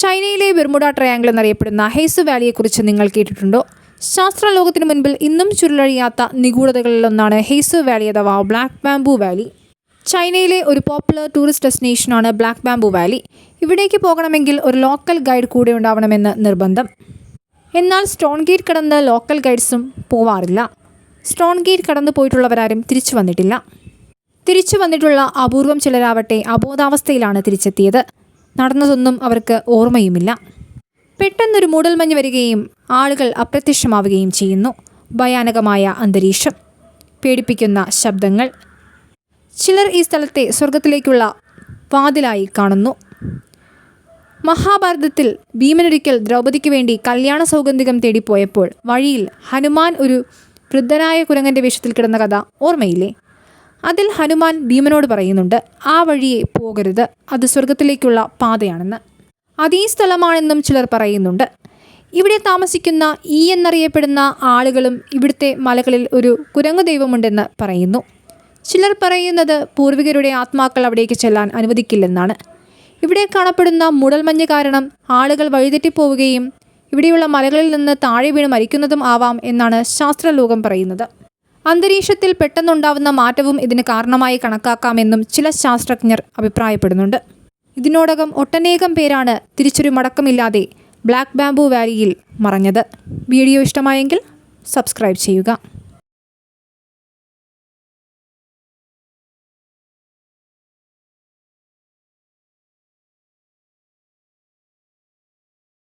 ചൈനയിലെ Bermuda triangle എന്നറിയപ്പെടുന്ന Hayes വാലിയെക്കുറിച്ച് നിങ്ങൾ കേട്ടിട്ടുണ്ടോ? ശാസ്ത്ര ലോകത്തിന് മുൻപിൽ ഇന്നും ചുരുളഴിയാത്ത നിഗൂഢതകളിലൊന്നാണ് ഹെയ്സ് വാലി അഥവാ ബ്ലാക്ക് ബാംബു വാലി. ചൈനയിലെ ഒരു പോപ്പുലർ ടൂറിസ്റ്റ് ഡെസ്റ്റിനേഷനാണ് ബ്ലാക്ക് ബാംബു വാലി. ഇവിടേക്ക് പോകണമെങ്കിൽ ഒരു ലോക്കൽ ഗൈഡ് കൂടെ ഉണ്ടാവണമെന്ന് നിർബന്ധം. എന്നാൽ സ്റ്റോൺ ഗേറ്റ് കടന്ന് ലോക്കൽ ഗൈഡ്സും പോവാറില്ല. സ്റ്റോൺ ഗേറ്റ് കടന്നു പോയിട്ടുള്ളവരാരും തിരിച്ചു വന്നിട്ടില്ല. തിരിച്ചു വന്നിട്ടുള്ള അപൂർവം ചിലരാവട്ടെ അബോധാവസ്ഥയിലാണ് തിരിച്ചെത്തിയത്. നടന്നതൊന്നും അവർക്ക് ഓർമ്മയുമില്ല. പെട്ടെന്നൊരു മൂടൽമഞ്ഞ് വരികയും ആളുകൾ അപ്രത്യക്ഷമാവുകയും ചെയ്യുന്നു. ഭയാനകമായ അന്തരീക്ഷം. പേടിപ്പിക്കുന്ന ശബ്ദങ്ങൾ. ചിലർ ഈ സ്ഥലത്തെ സ്വർഗത്തിലേക്കുള്ള വാതിലായി കാണുന്നു. മഹാഭാരതത്തിൽ ഭീമനൊരിക്കൽ ദ്രൗപദിക്ക് വേണ്ടി കല്യാണ സൗഗന്ധികം തേടിപ്പോയപ്പോൾ വഴിയിൽ ഹനുമാൻ ഒരു വൃദ്ധനായ കുരങ്ങന്റെ വേഷത്തിൽ കിടന്ന കഥ ഓർമ്മയില്ലേ? അതിൽ ഹനുമാൻ ഭീമനോട് പറയുന്നുണ്ട് ആ വഴിയെ പോകരുത്. അത് സ്വർഗത്തിലേക്കുള്ള പാതയാണെന്ന്. അതീ സ്ഥലമാണെന്നും ചിലർ പറയുന്നുണ്ട്. ഇവിടെ താമസിക്കുന്ന ഈ എന്നറിയപ്പെടുന്ന ആളുകളും ഇവിടുത്തെ മലകളിൽ ഒരു കുരങ്ങു ദൈവമുണ്ടെന്ന് പറയുന്നു. ചിലർ പറയുന്നത് പൂർവികരുടെ ആത്മാക്കൾ അവിടേക്ക് ചെല്ലാൻ അനുവദിക്കില്ലെന്നാണ്. ഇവിടെ കാണപ്പെടുന്ന മുടൽമഞ്ഞ് കാരണം ആളുകൾ വഴിതെറ്റിപ്പോവുകയും ഇവിടെയുള്ള മലകളിൽ നിന്ന് താഴെ വീണ് മരിക്കുന്നതും ആവാം എന്നാണ് ശാസ്ത്രലോകം പറയുന്നത്. അന്തരീക്ഷത്തിൽ പെട്ടെന്നുണ്ടാവുന്ന മാറ്റവും ഇതിന് കാരണമായി കണക്കാക്കാമെന്നും ചില ശാസ്ത്രജ്ഞർ അഭിപ്രായപ്പെടുന്നുണ്ട്. ഇതിനോടകം ഒട്ടനേകം പേരാണ് തിരിച്ചൊരു മടക്കമില്ലാതെ ബ്ലാക്ക് ബാംബു വാലിയിൽ മറഞ്ഞത്. വീഡിയോ ഇഷ്ടമായെങ്കിൽ സബ്സ്ക്രൈബ് ചെയ്യുക.